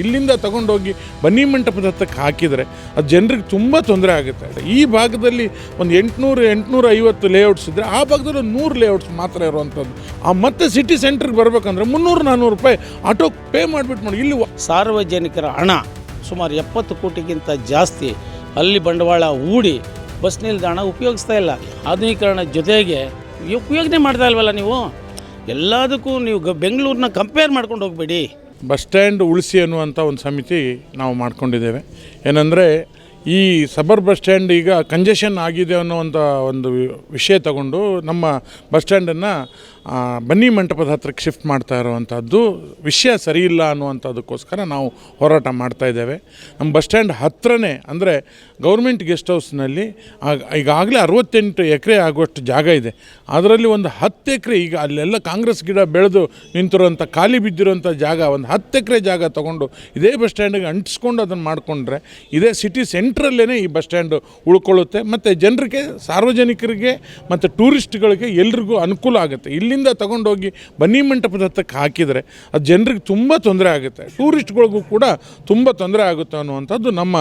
ಇಲ್ಲಿಂದ ತಗೊಂಡೋಗಿ ಬನ್ನಿ ಮಂಟಪದ ಹತ್ತಕ್ಕೆ ಹಾಕಿದರೆ ಅದು ಜನರಿಗೆ ತುಂಬ ತೊಂದರೆ ಆಗುತ್ತೆ. ಈ ಭಾಗದಲ್ಲಿ ಒಂದು ಎಂಟುನೂರು ಎಂಟುನೂರ ಐವತ್ತು ಲೇಔಟ್ಸ್ ಇದ್ದರೆ ಆ ಭಾಗದಲ್ಲಿ ಒಂದು ನೂರು ಲೇಔಟ್ಸ್ ಮಾತ್ರ ಇರುವಂಥದ್ದು. ಆ ಮತ್ತೆ ಸಿಟಿ ಸೆಂಟ್ರಿಗೆ ಬರಬೇಕಂದ್ರೆ ಮುನ್ನೂರು ನಾನ್ನೂರು ರೂಪಾಯಿ ಆಟೋ ಪೇ ಮಾಡಿಬಿಟ್ಟು ಮಾಡಿ ಇಲ್ಲಿ ಸಾರ್ವಜನಿಕರ ಹಣ ಸುಮಾರು ಎಪ್ಪತ್ತು ಕೋಟಿಗಿಂತ ಜಾಸ್ತಿ ಅಲ್ಲಿ ಬಂಡವಾಳ ಹೂಡಿ ಬಸ್ ನಿಲ್ದಾಣ ಉಪಯೋಗಿಸ್ತಾ ಇಲ್ಲ. ಆಧುನೀಕರಣ ಜೊತೆಗೆ ಉಪಯೋಗನೆ ಮಾಡ್ತಾ ಇಲ್ವಲ್ಲ ನೀವು? ಎಲ್ಲದಕ್ಕೂ ನೀವು ಬೆಂಗಳೂರನ್ನ ಕಂಪೇರ್ ಮಾಡ್ಕೊಂಡು ಹೋಗಬೇಡಿ. ಬಸ್ ಸ್ಟ್ಯಾಂಡ್ ಉಳಿಸಿ ಅನ್ನುವಂಥ ಒಂದು ಸಮಿತಿ ನಾವು ಮಾಡ್ಕೊಂಡಿದ್ದೇವೆ. ಏನಂದರೆ ಈ ಸಬರ್ ಬಸ್ ಸ್ಟ್ಯಾಂಡ್ ಈಗ ಕಂಜೆಷನ್ ಆಗಿದೆ ಅನ್ನುವಂಥ ಒಂದು ವಿಷಯ ತಗೊಂಡು ನಮ್ಮ ಬಸ್ ಸ್ಟ್ಯಾಂಡನ್ನು ಬನ್ನಿ ಮಂಟಪದ ಹತ್ರಕ್ಕೆ ಶಿಫ್ಟ್ ಮಾಡ್ತಾ ಇರುವಂಥದ್ದು. ವಿಷಯ ಸರಿಯಿಲ್ಲ ಅನ್ನುವಂಥದ್ದಕ್ಕೋಸ್ಕರ ನಾವು ಹೋರಾಟ ಮಾಡ್ತಾ ಇದ್ದೇವೆ. ನಮ್ಮ ಬಸ್ ಸ್ಟ್ಯಾಂಡ್ ಹತ್ರನೇ, ಅಂದರೆ ಗೌರ್ಮೆಂಟ್ ಗೆಸ್ಟ್ ಹೌಸ್ನಲ್ಲಿ ಈಗಾಗಲೇ ಅರವತ್ತೆಂಟು ಎಕರೆ ಆಗುವಷ್ಟು ಜಾಗ ಇದೆ. ಅದರಲ್ಲಿ ಒಂದು ಹತ್ತು ಎಕರೆ, ಈಗ ಅಲ್ಲೆಲ್ಲ ಕಾಂಗ್ರೆಸ್ ಗಿಡ ಬೆಳೆದು ನಿಂತಿರುವಂಥ, ಖಾಲಿ ಬಿದ್ದಿರುವಂಥ ಜಾಗ, ಒಂದು ಹತ್ತು ಎಕರೆ ಜಾಗ ತೊಗೊಂಡು ಇದೇ ಬಸ್ ಸ್ಟ್ಯಾಂಡಿಗೆ ಅಂಟಿಸ್ಕೊಂಡು ಅದನ್ನು ಮಾಡಿಕೊಂಡ್ರೆ, ಇದೇ ಸಿಟಿ ಸೆಂಟ್ರಲ್ಲೇ ಈ ಬಸ್ ಸ್ಟ್ಯಾಂಡ್ ಉಳ್ಕೊಳ್ಳುತ್ತೆ. ಮತ್ತು ಜನರಿಗೆ, ಸಾರ್ವಜನಿಕರಿಗೆ, ಮತ್ತು ಟೂರಿಸ್ಟ್ಗಳಿಗೆ ಎಲ್ರಿಗೂ ಅನುಕೂಲ ಆಗುತ್ತೆ. ಇಲ್ಲಿಂದ ತಗೊಂಡೋಗಿ ಬನ್ನಿ ಮಂಟಪದ ಹತ್ತಕ್ಕೆ ಹಾಕಿದರೆ ಅದು ಜನರಿಗೆ ತುಂಬ ತೊಂದರೆ ಆಗುತ್ತೆ. ಟೂರಿಸ್ಟ್ಗಳಿಗೂ ಕೂಡ ತುಂಬ ತೊಂದರೆ ಆಗುತ್ತೆ ಅನ್ನುವಂಥದ್ದು ನಮ್ಮ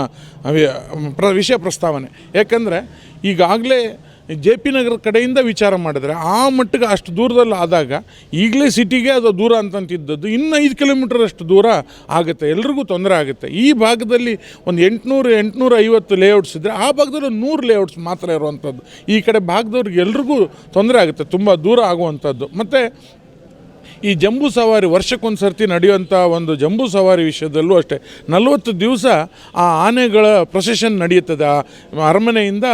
ವಿಷಯ ಪ್ರಸ್ತಾವನೆ. ಯಾಕಂದರೆ ಈಗಾಗಲೇ ಜೆ ಪಿ ನಗರ ಕಡೆಯಿಂದ ವಿಚಾರ ಮಾಡಿದ್ರೆ ಆ ಮಟ್ಟಿಗೆ ಅಷ್ಟು ದೂರದಲ್ಲಿ ಆದಾಗ ಈಗಲೇ ಸಿಟಿಗೆ ಅದು ದೂರ ಅಂತಂತಿದ್ದದ್ದು. ಇನ್ನು ಐದು ಕಿಲೋಮೀಟರ್ ಅಷ್ಟು ದೂರ ಆಗುತ್ತೆ. ಎಲ್ರಿಗೂ ತೊಂದರೆ ಆಗುತ್ತೆ. ಈ ಭಾಗದಲ್ಲಿ ಒಂದು ಎಂಟುನೂರು ಎಂಟುನೂರ ಐವತ್ತು ಲೇಔಟ್ಸ್ ಇದ್ದರೆ ಆ ಭಾಗದಲ್ಲಿ ನೂರು ಲೇಔಟ್ಸ್ ಮಾತ್ರ ಇರುವಂಥದ್ದು. ಈ ಕಡೆ ಭಾಗದವ್ರಿಗೆ ಎಲ್ರಿಗೂ ತೊಂದರೆ ಆಗುತ್ತೆ. ತುಂಬ ದೂರ ಆಗುವಂಥದ್ದು. ಮತ್ತು ಈ ಜಂಬೂ ಸವಾರಿ ವರ್ಷಕ್ಕೊಂದು ಸರ್ತಿ ನಡೆಯುವಂಥ ಒಂದು ಜಂಬೂ ಸವಾರಿ ವಿಷಯದಲ್ಲೂ ಅಷ್ಟೇ. ನಲವತ್ತು ದಿವಸ ಆ ಆನೆಗಳ ಪ್ರೊಸೆಷನ್ ನಡೆಯುತ್ತದೆ. ಅರಮನೆಯಿಂದ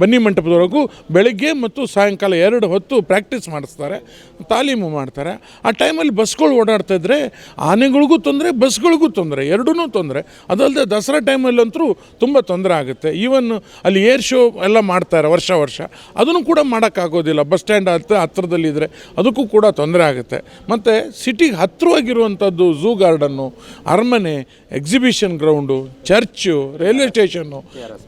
ಬನ್ನಿ ಮಂಟಪದವರೆಗೂ ಬೆಳಗ್ಗೆ ಮತ್ತು ಸಾಯಂಕಾಲ ಎರಡು ಹೊತ್ತು ಪ್ರಾಕ್ಟೀಸ್ ಮಾಡಿಸ್ತಾರೆ, ತಾಲೀಮು ಮಾಡ್ತಾರೆ. ಆ ಟೈಮಲ್ಲಿ ಬಸ್ಗಳು ಓಡಾಡ್ತಾ ಇದ್ದರೆ ಆನೆಗಳಿಗೂ ತೊಂದರೆ, ಬಸ್ಗಳಿಗೂ ತೊಂದರೆ ಎರಡೂ ತೊಂದರೆ. ಅದಲ್ಲದೆ ದಸರಾ ಟೈಮಲ್ಲಂತೂ ತುಂಬ ತೊಂದರೆ ಆಗುತ್ತೆ. ಈವನ್ ಅಲ್ಲಿ ಏರ್ ಶೋ ಎಲ್ಲ ಮಾಡ್ತಾರೆ ವರ್ಷ ವರ್ಷ. ಅದನ್ನು ಕೂಡ ಮಾಡೋಕ್ಕಾಗೋದಿಲ್ಲ. ಬಸ್ ಸ್ಟ್ಯಾಂಡ್ ಹತ್ರ ಹತ್ತಿರದಲ್ಲಿದ್ದರೆ ಅದಕ್ಕೂ ಕೂಡ ತೊಂದರೆ. ಆಗುತ್ತೆ. ಮತ್ತು ಸಿಟಿಗೆ ಹತ್ತಿರವಾಗಿರುವಂಥದ್ದು ಝೂ ಗಾರ್ಡನ್ನು, ಅರಮನೆ exhibition ground church railway station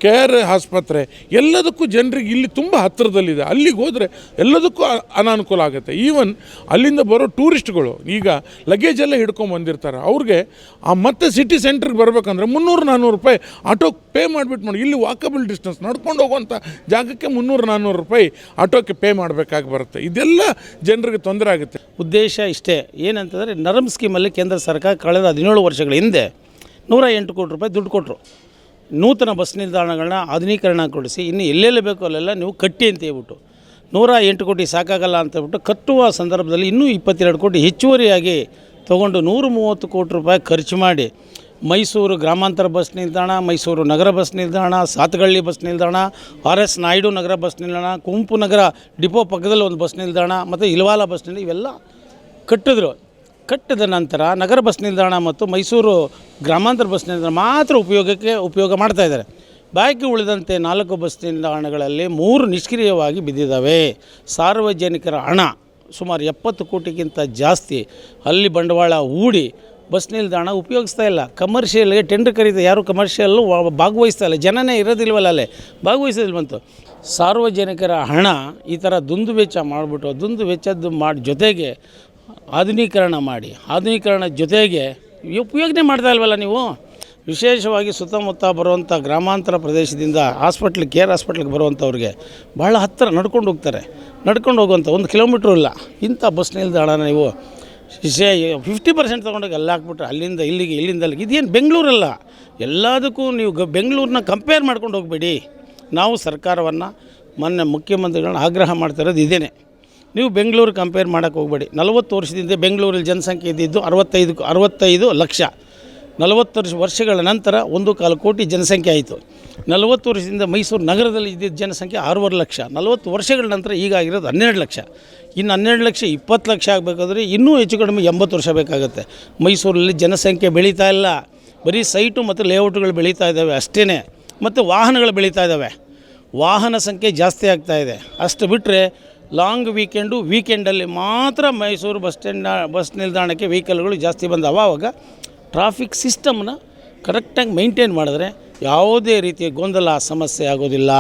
K R ಆಸ್ಪತ್ರೆ, ಎಲ್ಲದಕ್ಕೂ ಜನರಿಗೆ ಇಲ್ಲಿ ತುಂಬ ಹತ್ತಿರದಲ್ಲಿದೆ ಅಲ್ಲಿಗೆ ಹೋದರೆ ಎಲ್ಲದಕ್ಕೂ ಅನಾನುಕೂಲ ಆಗುತ್ತೆ. ಈವನ್ ಅಲ್ಲಿಂದ ಬರೋ ಟೂರಿಸ್ಟ್ಗಳು ಈಗ ಲಗೇಜ್ ಎಲ್ಲ ಹಿಡ್ಕೊಂಡು ಬಂದಿರ್ತಾರೆ. ಅವ್ರಿಗೆ ಆ ಮತ್ತೆ ಸಿಟಿ ಸೆಂಟ್ರಿಗೆ ಬರಬೇಕಂದ್ರೆ ಮುನ್ನೂರು ನಾನ್ನೂರು ರೂಪಾಯಿ ಆಟೋ ಪೇ ಮಾಡಿಬಿಟ್ಟು ಮಾಡಿ, ಇಲ್ಲಿ ವಾಕಬಲ್ ಡಿಸ್ಟೆನ್ಸ್ ನಡ್ಕೊಂಡು ಹೋಗುವಂಥ ಜಾಗಕ್ಕೆ ಮುನ್ನೂರು ನಾನ್ನೂರು ರೂಪಾಯಿ ಆಟೋಕ್ಕೆ ಪೇ ಮಾಡಬೇಕಾಗಿ ಬರುತ್ತೆ. ಇದೆಲ್ಲ ಜನರಿಗೆ ತೊಂದರೆ ಆಗುತ್ತೆ. ಉದ್ದೇಶ ಇಷ್ಟೇ. ಏನಂತಂದರೆ ನರಮ್ ಸ್ಕೀಮಲ್ಲಿ ಕೇಂದ್ರ ಸರ್ಕಾರ ಕಳೆದ ಹದಿನೇಳು ವರ್ಷಗಳ ಹಿಂದೆ ನೂರ ಎಂಟು ಕೋಟಿ ರೂಪಾಯಿ ದುಡ್ಡು ಕೊಟ್ಟರು ನೂತನ ಬಸ್ ನಿಲ್ದಾಣಗಳನ್ನ ಆಧುನೀಕರಣಗೊಳಿಸಿ ಇನ್ನು ಎಲ್ಲೆಲ್ಲಿ ಬೇಕೋ ಅಲ್ಲೆಲ್ಲ ನೀವು ಕಟ್ಟಿ ಅಂತ ಹೇಳ್ಬಿಟ್ಟು, ನೂರ ಎಂಟು ಕೋಟಿ ಸಾಕಾಗಲ್ಲ ಅಂತ ಹೇಳ್ಬಿಟ್ಟು ಕಟ್ಟುವ ಸಂದರ್ಭದಲ್ಲಿ ಇನ್ನೂ ಇಪ್ಪತ್ತೆರಡು ಕೋಟಿ ಹೆಚ್ಚುವರಿಯಾಗಿ ತೊಗೊಂಡು ನೂರು ಮೂವತ್ತು ಕೋಟಿ ರೂಪಾಯಿ ಖರ್ಚು ಮಾಡಿ ಮೈಸೂರು ಗ್ರಾಮಾಂತರ ಬಸ್ ನಿಲ್ದಾಣ, ಮೈಸೂರು ನಗರ ಬಸ್ ನಿಲ್ದಾಣ, ಸಾತಗಳ್ಳಿ ಬಸ್ ನಿಲ್ದಾಣ, R S Naidu Nagar bus ನಿಲ್ದಾಣ, ಕುಂಪು ನಗರ ಡಿಪೋ ಪಕ್ಕದಲ್ಲಿ ಒಂದು ಬಸ್ ನಿಲ್ದಾಣ, ಮತ್ತು ಇಲ್ವಾಲ ಬಸ್ ನಿಲ್ದಾಣ, ಇವೆಲ್ಲ ಕಟ್ಟಿದ್ರು. ಕಟ್ಟಿದ ನಂತರ ನಗರ ಬಸ್ ನಿಲ್ದಾಣ ಮತ್ತು ಮೈಸೂರು ಗ್ರಾಮಾಂತರ ಬಸ್ ನಿಲ್ದಾಣ ಮಾತ್ರ ಉಪಯೋಗಕ್ಕೆ ಉಪಯೋಗ ಮಾಡ್ತಾ ಇದ್ದಾರೆ. ಬಾಕಿ ಉಳಿದಂತೆ ನಾಲ್ಕು ಬಸ್ ನಿಲ್ದಾಣಗಳಲ್ಲಿ ಮೂರು ನಿಷ್ಕ್ರಿಯವಾಗಿ ಬಿದ್ದಿದ್ದಾವೆ. ಸಾರ್ವಜನಿಕರ ಹಣ ಸುಮಾರು ಎಪ್ಪತ್ತು ಕೋಟಿಗಿಂತ ಜಾಸ್ತಿ. ಅಲ್ಲಿ ಬಂಡವಾಳ ಹೂಡಿ ಬಸ್ ನಿಲ್ದಾಣ ಉಪಯೋಗಿಸ್ತಾ ಇಲ್ಲ. ಕಮರ್ಷಿಯಲ್ಗೆ ಟೆಂಡರ್ ಕರೀತಾ ಯಾರು ಕಮರ್ಷಿಯಲ್ಲು ಭಾಗವಹಿಸ್ತಾ ಇಲ್ಲ. ಜನನೇ ಇರೋದಿಲ್ವಲ್ಲ ಅಲ್ಲೇ? ಭಾಗವಹಿಸೋದಿಲ್ವಂತು ಸಾರ್ವಜನಿಕರ ಹಣ ಈ ಥರ ದುಂದು ವೆಚ್ಚ ಮಾಡಿಬಿಟ್ಟು, ದುಂದು ವೆಚ್ಚದ್ದು ಮಾಡಿ ಜೊತೆಗೆ ಆಧುನೀಕರಣ ಮಾಡಿ, ಆಧುನೀಕರಣ ಜೊತೆಗೆ ಉಪಯೋಗನೆ ಮಾಡ್ತಾ ಇಲ್ವಲ್ಲ ನೀವು? ವಿಶೇಷವಾಗಿ ಸುತ್ತಮುತ್ತ ಬರುವಂಥ ಗ್ರಾಮಾಂತರ ಪ್ರದೇಶದಿಂದ ಹಾಸ್ಪಿಟ್ಲ್ ಕೇರ್ ಹಾಸ್ಪಿಟ್ಲಿಗೆ ಬರುವಂಥವ್ರಿಗೆ ಭಾಳ ಹತ್ತಿರ ನಡ್ಕೊಂಡು ಹೋಗ್ತಾರೆ. ನಡ್ಕೊಂಡು ಹೋಗುವಂಥ ಒಂದು ಕಿಲೋಮೀಟ್ರು ಇಲ್ಲ. ಇಂಥ ಬಸ್ ನಿಲ್ದಾಣ ನೀವು ಶೇ ಫಿಫ್ಟಿ ಪರ್ಸೆಂಟ್ ತೊಗೊಂಡೋಗಿ ಅಲ್ಲಿ ಹಾಕ್ಬಿಟ್ರೆ ಅಲ್ಲಿಂದ ಇಲ್ಲಿಗೆ, ಇಲ್ಲಿಂದ ಅಲ್ಲಿಗೆ. ಇದೇನು ಬೆಂಗಳೂರಲ್ಲ? ಎಲ್ಲದಕ್ಕೂ ನೀವು ಗ ಬೆಂಗಳೂರನ್ನ ಕಂಪೇರ್ ಮಾಡ್ಕೊಂಡು ಹೋಗಬೇಡಿ. ನಾವು ಸರ್ಕಾರವನ್ನು, ಮೊನ್ನೆ ಮುಖ್ಯಮಂತ್ರಿಗಳನ್ನ ಆಗ್ರಹ ಮಾಡ್ತಿರೋದು ಇದೇನೆ. ನೀವು ಬೆಂಗಳೂರು ಕಂಪೇರ್ ಮಾಡೋಕ್ಕೆ ಹೋಗಬೇಡಿ. ನಲವತ್ತು ವರ್ಷದಿಂದ ಬೆಂಗಳೂರಲ್ಲಿ ಜನಸಂಖ್ಯೆ ಇದ್ದಿದ್ದು ಅರವತ್ತೈದು ಅರವತ್ತೈದು ಲಕ್ಷ. ನಲವತ್ತು ವರ್ಷ ವರ್ಷಗಳ ನಂತರ ಒಂದು ಕಾಲು ಕೋಟಿ ಜನಸಂಖ್ಯೆ ಆಯಿತು. ನಲವತ್ತು ವರ್ಷದಿಂದ ಮೈಸೂರು ನಗರದಲ್ಲಿ ಇದ್ದಿದ್ದ ಜನಸಂಖ್ಯೆ ಆರೂವರೆ ಲಕ್ಷ. ನಲವತ್ತು ವರ್ಷಗಳ ನಂತರ ಈಗ ಆಗಿರೋದು ಹನ್ನೆರಡು ಲಕ್ಷ. ಇನ್ನು ಹನ್ನೆರಡು ಲಕ್ಷ, ಇಪ್ಪತ್ತು ಲಕ್ಷ ಆಗಬೇಕಾದ್ರೆ ಇನ್ನೂ ಹೆಚ್ಚು ಕಡಿಮೆ ಎಂಬತ್ತು ವರ್ಷ ಬೇಕಾಗುತ್ತೆ. ಮೈಸೂರಲ್ಲಿ ಜನಸಂಖ್ಯೆ ಬೆಳೀತಾ ಇಲ್ಲ. ಬರೀ ಸೈಟು ಮತ್ತು ಲೇಔಟ್ಗಳು ಬೆಳೀತಾ ಇದ್ದಾವೆ ಅಷ್ಟೇ ಮತ್ತು ವಾಹನಗಳು ಬೆಳೀತಾ ಇದ್ದಾವೆ. ವಾಹನ ಸಂಖ್ಯೆ ಜಾಸ್ತಿ ಆಗ್ತಾ ಇದೆ. ಅಷ್ಟು ಬಿಟ್ಟರೆ ಲಾಂಗ್ ವೀಕೆಂಡು ವೀಕೆಂಡಲ್ಲಿ ಮಾತ್ರ ಮೈಸೂರು ಬಸ್ ಸ್ಟ್ಯಾಂಡ್, ಬಸ್ ನಿಲ್ದಾಣಕ್ಕೆ ವೆಹಿಕಲ್ಗಳು ಜಾಸ್ತಿ ಬಂದವ. ಆವಾಗ ಟ್ರಾಫಿಕ್ ಸಿಸ್ಟಮ್ನ ಕರೆಕ್ಟಾಗಿ ಮೈಂಟೈನ್ ಮಾಡಿದ್ರೆ ಯಾವುದೇ ರೀತಿಯ ಗೊಂದಲ ಸಮಸ್ಯೆ ಆಗೋದಿಲ್ಲ.